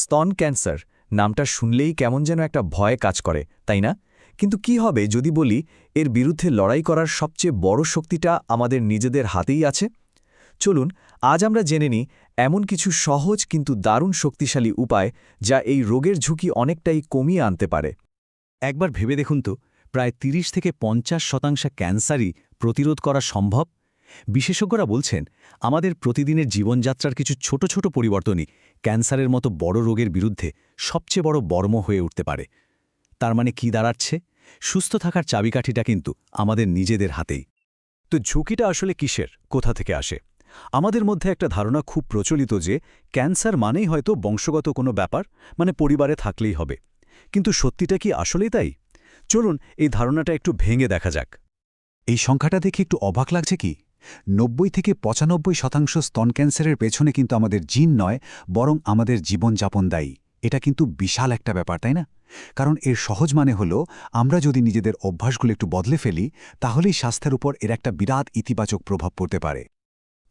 স্তন ক্যান্সার, নামটা শুনলেই কেমন যেন একটা ভয় কাজ করে, তাই না? কিন্তু কি হবে যদি বলি, এর বিরুদ্ধে লড়াই করার সবচেয়ে বড় শক্তিটা আমাদের নিজেদের হাতেই আছে? চলুন, আজ আমরা জেনে নিই এমন কিছু সহজ কিন্তু দারুণ শক্তিশালী উপায় যা এই রোগের ঝুঁকি অনেকটাই কমিয়ে আনতে পারে। একবার ভেবে দেখুন তো, প্রায় ৩০ থেকে পঞ্চাশ শতাংশ ক্যান্সারই প্রতিরোধ করা সম্ভব? বিশেষজ্ঞরা বলছেন, আমাদের প্রতিদিনের জীবনযাত্রার কিছু ছোট ছোট পরিবর্তনই ক্যান্সারের মতো বড় রোগের বিরুদ্ধে সবচেয়ে বড় বর্ম হয়ে উঠতে পারে। তার মানে কি দাঁড়াচ্ছে? সুস্থ থাকার চাবিকাঠিটা কিন্তু আমাদের নিজেদের হাতেই। তো ঝুঁকিটা আসলে কিসের? কোথা থেকে আসে? আমাদের মধ্যে একটা ধারণা খুব প্রচলিত যে, ক্যান্সার মানেই হয়তো বংশগত কোনো ব্যাপার মানে পরিবারে থাকলেই হবে। কিন্তু সত্যিটা কি আসলেই তাই? চলুন এই ধারণাটা একটু ভেঙে দেখা যাক। এই সংখ্যাটা দেখে একটু অবাক লাগছে কি? নব্বই থেকে পঁচানব্বই শতাংশ স্তন ক্যান্সারের পেছনে কিন্তু আমাদের জিন নয়, বরং আমাদের জীবনযাপন দায়ী। এটা কিন্তু বিশাল একটা ব্যাপার, তাই না? কারণ এর সহজ মানে হল, আমরা যদি নিজেদের অভ্যাসগুলো একটু বদলে ফেলি, তাহলেই স্বাস্থ্যের উপর এর একটা বিরাট ইতিবাচক প্রভাব পড়তে পারে।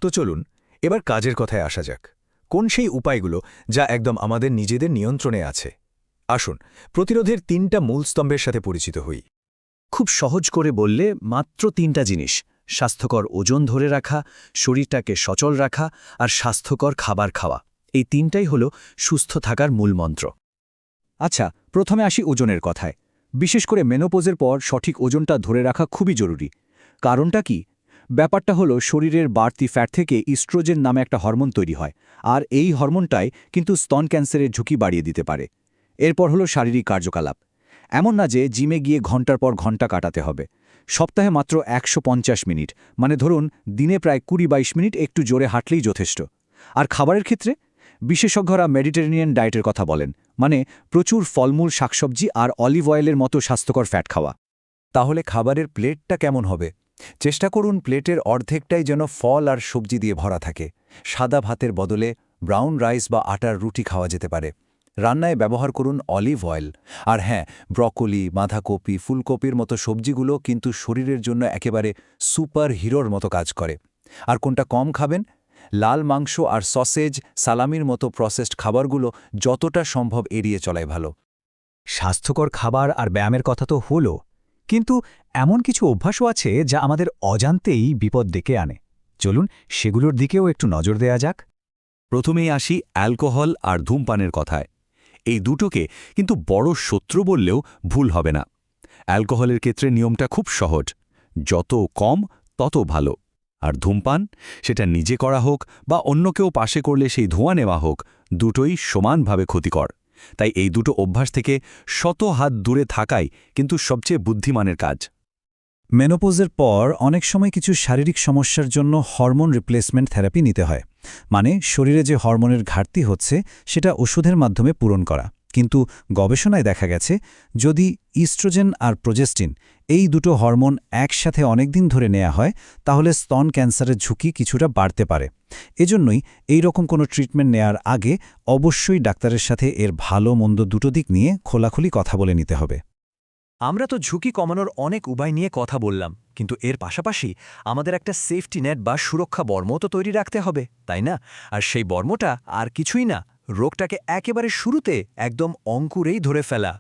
তো চলুন, এবার কাজের কথায় আসা যাক। কোন সেই উপায়গুলো যা একদম আমাদের নিজেদের নিয়ন্ত্রণে আছে? আসুন, প্রতিরোধের তিনটা মূল স্তম্ভের সাথে পরিচিত হই। খুব সহজ করে বললে মাত্র তিনটা জিনিস। স্বাস্থ্যকর ওজন ধরে রাখা, শরীরটাকে সচল রাখা আর স্বাস্থ্যকর খাবার খাওয়া। এই তিনটাই হল সুস্থ থাকার মূল মন্ত্র। আচ্ছা প্রথমে আসি ওজনের কথায়। বিশেষ করে মেনোপোজের পর সঠিক ওজনটা ধরে রাখা খুবই জরুরি। কারণটা কি? ব্যাপারটা হলো শরীরের বাড়তি ফ্যাট থেকে ইস্ট্রোজেন নামে একটা হরমোন তৈরি হয়, আর এই হরমোনটাই কিন্তু স্তন ক্যান্সারের ঝুঁকি বাড়িয়ে দিতে পারে। এরপর হলো শারীরিক কার্যকলাপ। এমন না যে জিমে গিয়ে ঘণ্টার পর ঘণ্টা কাটাতে হবে। সপ্তাহে মাত্র একশো পঞ্চাশ মিনিট। মানে ধরুন, দিনে প্রায় কুড়ি বাইশ মিনিট একটু জোরে হাঁটলেই যথেষ্ট। আর খাবারের ক্ষেত্রে? বিশেষজ্ঞরা মেডিটেরেনিয়ান ডায়েটের কথা বলেন। মানে প্রচুর ফলমূল, শাকসবজি আর অলিভ অয়েলের মতো স্বাস্থ্যকর ফ্যাট খাওয়া। তাহলে খাবারের প্লেটটা কেমন হবে? চেষ্টা করুন প্লেটের অর্ধেকটাই যেন ফল আর সবজি দিয়ে ভরা থাকে। সাদা ভাতের বদলে ব্রাউন রাইস বা আটার রুটি খাওয়া যেতে পারে। রান্নায় ব্যবহার করুন অলিভ অয়েল। আর হ্যাঁ ব্রকলি, বাঁধাকপি, ফুলকপির মতো সবজিগুলো কিন্তু শরীরের জন্য একেবারে সুপার হিরোর মতো কাজ করে। আর কোনটা কম খাবেন? লাল মাংস আর সসেজ, সালামির মতো প্রসেসড খাবারগুলো যতটা সম্ভব এড়িয়ে চলাই ভালো। স্বাস্থ্যকর খাবার আর ব্যায়ামের কথা তো হলো, কিন্তু এমন কিছু অভ্যাসও আছে যা আমাদের অজান্তেই বিপদ ডেকে আনে। চলুন সেগুলোর দিকেও একটু নজর দেয়া যাক। প্রথমেই আসি অ্যালকোহল আর ধূমপানের কথায়। এই দুটোকে কিন্তু বড় শত্রু বললেও ভুল হবে না। অ্যালকোহলের ক্ষেত্রে নিয়মটা খুব সহজ। যত কম, তত ভালো। আর ধূমপান, সেটা নিজে করা হোক বা অন্য কেউ পাশে করলে সেই ধোঁয়া নেওয়া হোক, দুটোই সমানভাবে ক্ষতিকর। তাই এই দুটো অভ্যাস থেকে শত হাত দূরে থাকাই কিন্তু সবচেয়ে বুদ্ধিমানের কাজ। মেনোপোজের পর অনেক সময় কিছু শারীরিক সমস্যার জন্য হরমোন রিপ্লেসমেন্ট থেরাপি নিতে হয়। মানে শরীরে যে হরমোনের ঘাটতি হচ্ছে, সেটা ওষুধের মাধ্যমে পূরণ করা। কিন্তু গবেষণায় দেখা গেছে, যদি ইস্ট্রোজেন আর প্রোজেস্টিন এই দুটো হরমোন একসাথে অনেকদিন ধরে নেওয়া হয়, তাহলে স্তন ক্যান্সারের ঝুঁকি কিছুটা বাড়তে পারে। এজন্যই এই রকম কোনো ট্রিটমেন্ট নেয়ার আগে অবশ্যই ডাক্তারের সাথে এর ভালো মন্দ দুটো দিক নিয়ে খোলাখুলি কথা বলে নিতে হবে। আমরা তো ঝুঁকি কমানোর অনেক উপায় নিয়ে কথা বললাম, কিন্তু এর পাশাপাশি আমাদের একটা সেফটি নেট বা সুরক্ষা বর্ম তো তৈরি রাখতে হবে, তাই না? আর সেই বর্মটা আর কিছুই না, রোগটাকে একেবারে শুরুতে একদম অঙ্কুরেই ধরে ফেলা।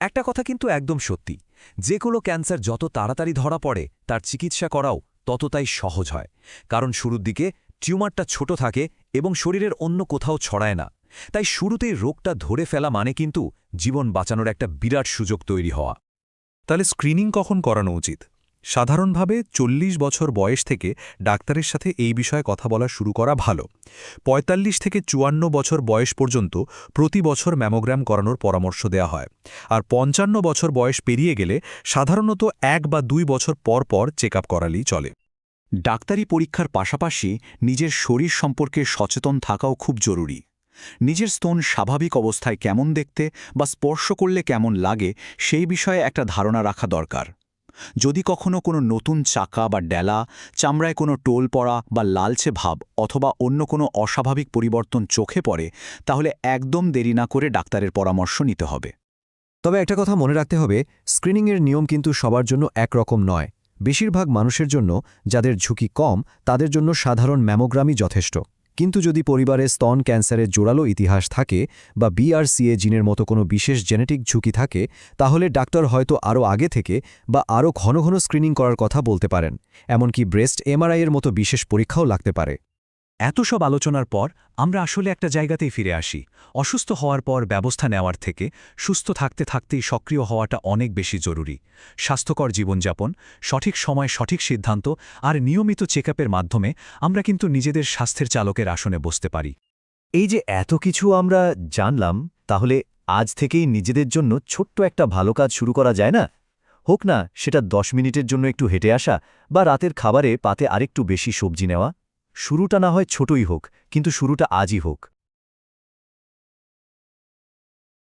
একটা কথা কিন্তু একদম সত্যি, যে কোনো ক্যান্সার যত তাড়াতাড়ি ধরা পড়ে, তার চিকিৎসা করাও তত তাই সহজ হয়। কারণ শুরুর দিকে টিউমারটা ছোট থাকে এবং শরীরের অন্য কোথাও ছড়ায় না। তাই শুরুতেই রোগটা ধরে ফেলা মানে কিন্তু জীবন বাঁচানোর একটা বিরাট সুযোগ তৈরি হওয়া। তাহলে স্ক্রিনিং কখন করানো উচিত? সাধারণভাবে চল্লিশ বছর বয়স থেকে ডাক্তারের সাথে এই বিষয়ে কথা বলা শুরু করা ভালো। ৪৫ থেকে চুয়ান্ন বছর বয়স পর্যন্ত প্রতি বছর ম্যামোগ্রাম করানোর পরামর্শ দেওয়া হয়। আর পঞ্চান্ন বছর বয়স পেরিয়ে গেলে সাধারণত এক বা দুই বছর পর পর চেক আপ করালেই চলে। ডাক্তারি পরীক্ষার পাশাপাশি নিজের শরীর সম্পর্কে সচেতন থাকাও খুব জরুরি। নিজের স্তন স্বাভাবিক অবস্থায় কেমন দেখতে বা স্পর্শ করলে কেমন লাগে সেই বিষয়ে একটা ধারণা রাখা দরকার। যদি কখনো কোনো নতুন চাকা বা ডেলা, চামড়ায় কোনো টোল পড়া বা লালচে ভাব অথবা অন্য কোনো অস্বাভাবিক পরিবর্তন চোখে পড়ে, তাহলে একদম দেরি না করে ডাক্তারের পরামর্শ নিতে হবে। তবে একটা কথা মনে রাখতে হবে, স্ক্রিনিংয়ের নিয়ম কিন্তু সবার জন্য একরকম নয়। বেশিরভাগ মানুষের জন্য যাদের ঝুঁকি কম, তাদের জন্য সাধারণ ম্যামোগ্রামই যথেষ্ট। কিন্তু যদি পরিবারে স্তন ক্যান্সারের জোরালো ইতিহাস থাকে বা বিআরসিএ জিনের মতো কোনো বিশেষ জেনেটিক ঝুঁকি থাকে, তাহলে ডাক্তার হয়তো আরও আগে থেকে বা আরও ঘন ঘন স্ক্রিনিং করার কথা বলতে পারেন, এমনকি ব্রেস্ট এমআরআইয়ের মতো বিশেষ পরীক্ষাও লাগতে পারে। এত সব আলোচনার পর আমরা আসলে একটা জায়গাতেই ফিরে আসি। অসুস্থ হওয়ার পর ব্যবস্থা নেওয়ার থেকে সুস্থ থাকতে থাকতেই সক্রিয় হওয়াটা অনেক বেশি জরুরি। স্বাস্থ্যকর জীবনযাপন, সঠিক সময়, সঠিক সিদ্ধান্ত আর নিয়মিত চেক মাধ্যমে আমরা কিন্তু নিজেদের স্বাস্থ্যের চালকের আসনে বসতে পারি। এই যে এত কিছু আমরা জানলাম, তাহলে আজ থেকেই নিজেদের জন্য ছোট্ট একটা ভালো কাজ শুরু করা যায় না? হোক না, সেটা দশ মিনিটের জন্য একটু হেঁটে আসা বা রাতের খাবারে পাতে আরেকটু বেশি সবজি নেওয়া। শুরুটা না হয় ছোটই হোক কিন্তু শুরুটা আজই হোক।